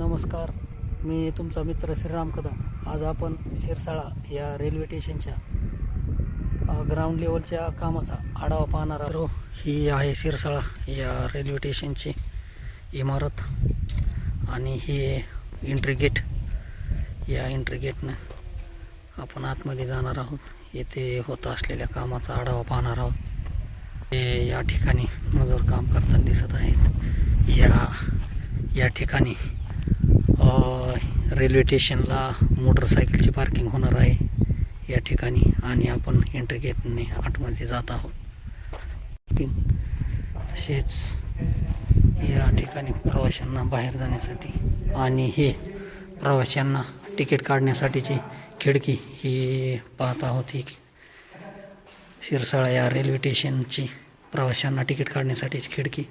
नमस्कार. मी तुमचा मित्र श्रीराम कदम. आज आपण शिरसाळा या रेल्वे स्टेशनच्या ग्राउंड लेवलच्या कामाचा आढावा पाहणार आहोत. ही आहे शिरसाळा या रेल्वे स्टेशनची इमारत आणि हे एंट्री गेट या एंट्री गेटनं आपण आतमध्ये जाणार आहोत. येथे होत असलेल्या कामाचा आढावा पाहणार आहोत. हे या ठिकाणी मजूर काम करताना दिसत आहेत. या या ठिकाणी रेल्वे स्टेशनला मोटरसायकलची पार्किंग होणार आहे या ठिकाणी आणि आपण एंट्री गेटने आतमध्ये जात आहोत. तसेच या ठिकाणी प्रवाशांना बाहेर जाण्यासाठी आणि हे प्रवाशांना तिकीट काढण्यासाठीची खिडकी ही पाहत आहोत. ही शिरसाळा या रेल्वे स्टेशनची प्रवाशांना तिकीट काढण्यासाठीची खिडकी.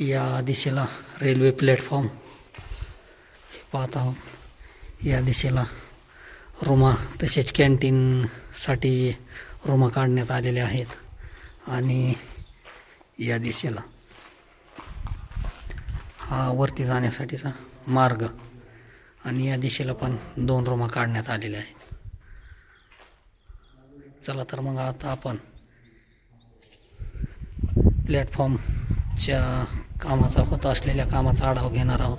या दिशेला रेल्वे प्लॅटफॉर्म. हे पाहत आहोत. या दिशेला रुमा तसेच कॅन्टीनसाठी रुमा काढण्यात आलेल्या आहेत. आणि या दिशेला हा वरती जाण्यासाठीचा मार्ग आणि या दिशेला पण दोन रुमा काढण्यात आलेल्या आहेत. चला तर मग आता आपण प्लॅटफॉर्मच्या कामाचा होत असलेल्या कामाचा आढावा घेणार आहोत.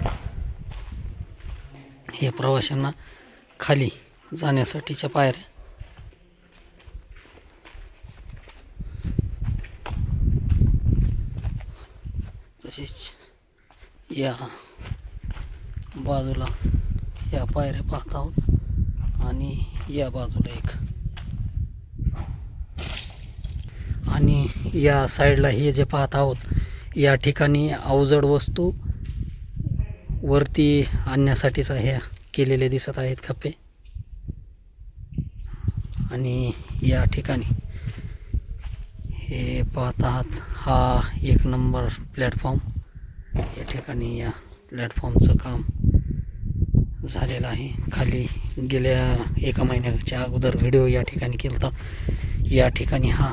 हे प्रवाशांना खाली जाण्यासाठीच्या पायऱ्या. तसेच या बाजूला या पायऱ्या पाहत आहोत आणि या बाजूला एक. आणि या साईडला हे जे पाहत आहोत या ठिकाणी अवजड वस्तू वरती आणण्यासाठीच हे केलेले दिसत आहेत खप्पे आणि या ठिकाणी हे पाहत आहात हा एक नंबर प्लॅटफॉर्म. या ठिकाणी या प्लॅटफॉर्मचं काम झालेलं आहे. खाली गेल्या एका महिन्याच्या अगोदर व्हिडिओ या ठिकाणी केला होता या ठिकाणी हा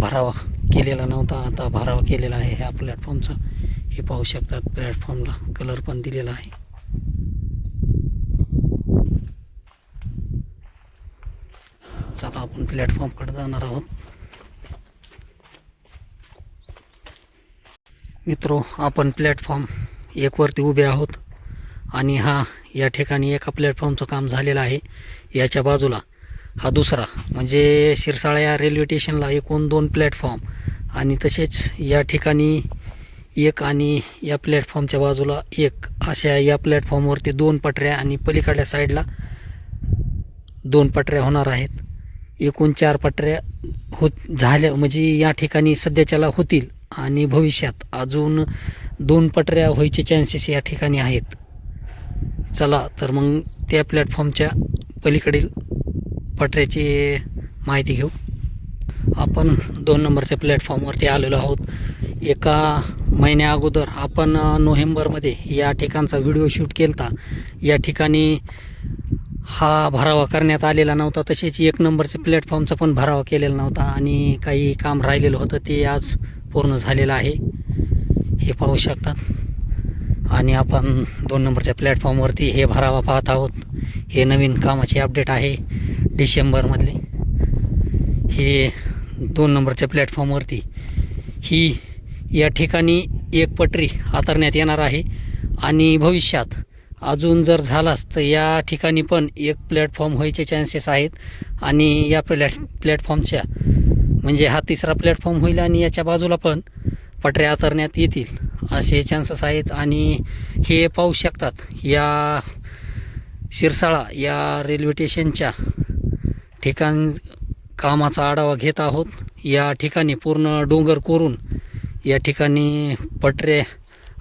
भरावा केलेला नव्हता. आता भरावा केलेला आहे ह्या प्लॅटफॉर्मचा हे पाहू शकतात प्लॅटफॉर्मला कलर पण दिलेला आहे. चला आपण प्लॅटफॉर्मकडे जाणार आहोत. मित्रो आपण प्लॅटफॉर्म एकवरती उभे आहोत आणि हा या ठिकाणी एका प्लॅटफॉर्मचं काम झालेलं आहे. याच्या बाजूला हा दुसरा. म्हणजे शिरसाळा या रेल्वे स्टेशनला एकूण दोन प्लॅटफॉर्म आणि तसेच या ठिकाणी एक आणि या प्लॅटफॉर्मच्या बाजूला एक. अशा या प्लॅटफॉर्मवरती दोन पटऱ्या आणि पलीकडल्या साईडला दोन पटऱ्या होणार आहेत. एकूण चार पटऱ्या होत झाल्या म्हणजे या ठिकाणी सध्याच्याला होतील आणि भविष्यात अजून दोन पटऱ्या व्हायचे चान्सेस या ठिकाणी आहेत. चला तर मग त्या प्लॅटफॉर्मच्या पलीकडील पटऱ्याची माहिती घेऊ. आपण दोन नंबरच्या प्लॅटफॉर्मवरती आलेलो आहोत. एका महिन्या अगोदर आपण नोव्हेंबरमध्ये या ठिकाणचा व्हिडिओ शूट केला या ठिकाणी हा भरावा करण्यात आलेला नव्हता. तसेच एक नंबरच्या प्लॅटफॉर्मचा पण भरावा केलेला नव्हता आणि काही काम राहिलेलं होतं ते आज पूर्ण झालेलं आहे. हे पाहू शकतात. आणि आपण दोन नंबरच्या प्लॅटफॉर्मवरती हे भरावा पाहत आहोत. हे नवीन कामाचे अपडेट आहे डिसेंबरमधले. हे दोन नंबरच्या प्लॅटफॉर्मवरती ही या ठिकाणी एक पटरी आतरण्यात येणार आहे. आणि भविष्यात अजून जर झालाच तर या ठिकाणी पण एक प्लॅटफॉर्म व्हायचे चान्सेस आहेत. आणि या प्लॅट प्लॅटफॉर्मच्या म्हणजे हा तिसरा प्लॅटफॉर्म होईल आणि याच्या बाजूला पण पटऱ्या आतरण्यात येतील. असे चान्सेस आहेत आणि हे पाहू शकतात या शिरसाळा या रेल्वे स्टेशनच्या ठिकाण कामाचा आढावा घेत आहोत. या ठिकाणी पूर्ण डोंगर कोरून या ठिकाणी पटरे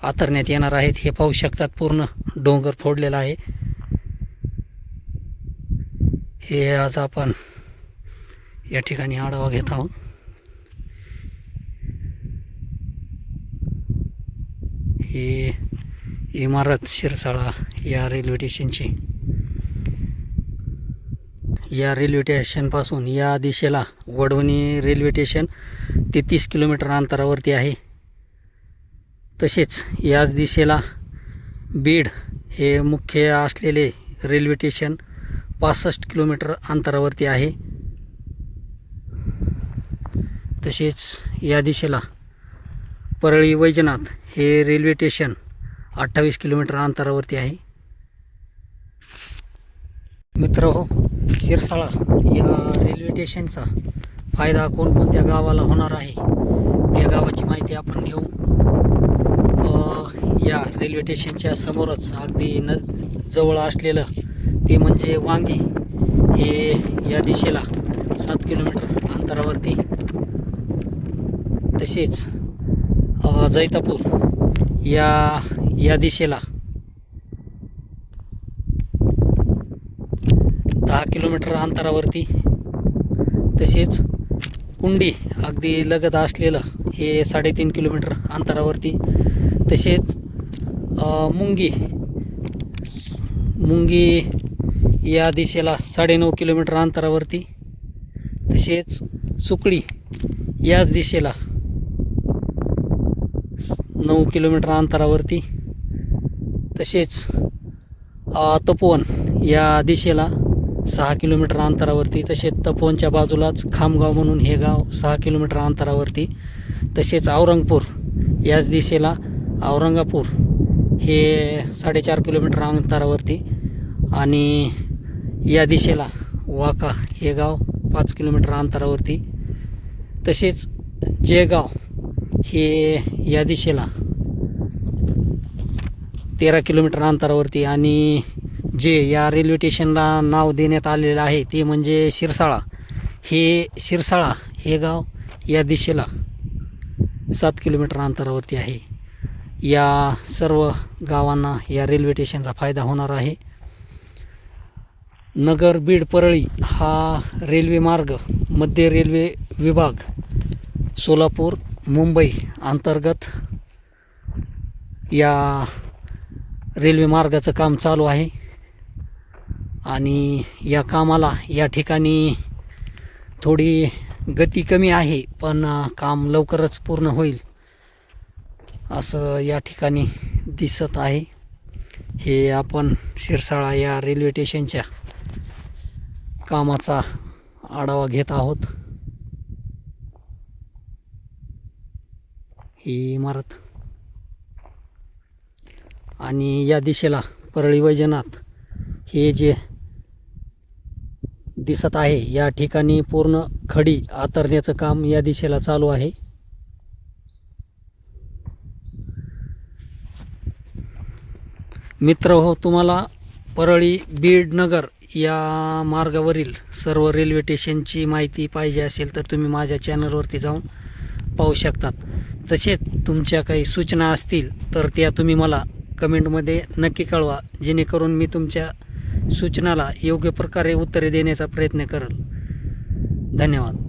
आतरण्यात येणार आहेत. हे पाहू शकतात पूर्ण डोंगर फोडलेला आहे. हे आज आपण या ठिकाणी आढावा घेत आहोत. ही इमारत शिरसाळा या रेल्वे स्टेशनची. या रेल्वे स्टेशनपासून या दिशेला वडवणी रेल्वे स्टेशन ते तीस किलोमीटर अंतरावरती आहे. तसेच याच दिशेला बीड हे मुख्य असलेले रेल्वे स्टेशन पासष्ट किलोमीटर अंतरावरती आहे. तसेच या दिशेला परळी वैजनाथ हे रेल्वे स्टेशन अठ्ठावीस किलोमीटर अंतरावरती आहे. मित्र हो शिरसाळा या रेल्वे स्टेशनचा फायदा कोणकोणत्या गावाला होणार आहे त्या गावाची माहिती आपण घेऊ. या रेल्वे स्टेशनच्या समोरच अगदी न जवळ असलेलं ते म्हणजे वांगी हे या दिशेला सात किलोमीटर अंतरावरती. तसेच जैतापूर या या दिशेला. दहा किलोमीटर अंतरावरती तसेच कुंडी अगदी लगत असलेलं हे साडेतीन किलोमीटर अंतरावरती. तसेच मुंगी मुंगी या दिशेला साडेनऊ किलोमीटर अंतरावरती. तसेच सुकळी याच दिशेला नऊ किलोमीटर अंतरावरती. तसेच तपोवन या दिशेला सहा किलोमीटर अंतरावरती तसेच तपोवनच्या बाजूलाच खामगाव म्हणून हे गाव सहा किलोमीटर अंतरावरती तसेच औरंगपूर याच दिशेला औरंगापूर हे साडेचार किलोमीटर अंतरावरती आणि या दिशेला वाका हे गाव पाच किलोमीटर अंतरावरती. तसेच जयगाव हे या दिशेला. तेरा किलोमीटर अंतरावरती आणि जे या रेल्वे स्टेशनला नाव देण्यात आलेलं आहे ते म्हणजे शिरसाळा. हे शिरसाळा हे गाव या दिशेला सात किलोमीटर अंतरावरती आहे. या सर्व गावांना या रेल्वे स्टेशनचा फायदा होणार आहे. नगर बीड परळी हा रेल्वे मार्ग मध्य रेल्वे विभाग सोलापूर मुंबई अंतर्गत या रेल्वे मार्गाचं काम चालू आहे. आणि या कामाला या ठिकाणी थोडी गती कमी आहे पण काम लवकरच पूर्ण होईल असं या ठिकाणी दिसत आहे. हे आपण शिरसाळा या रेल्वे स्टेशनच्या कामाचा आढावा घेत आहोत. ही इमारत आणि या दिशेला परळी वैजनाथ हे जे दिसत आहे या ठिकाणी पूर्ण खडी आतरण्याचं काम या दिशेला चालू आहे. मित्र हो तुम्हाला परळी बीडनगर या मार्गावरील सर्व रेल्वे स्टेशनची माहिती पाहिजे असेल तर तुम्ही माझ्या चॅनलवरती जाऊन पाहू शकतात. तसेच तुमच्या काही सूचना असतील तर त्या तुम्ही मला कमेंटमध्ये नक्की कळवा जेणेकरून मी तुमच्या सूचनाला योग्य प्रकारे उत्तरे देण्याचा प्रयत्न करेल. धन्यवाद.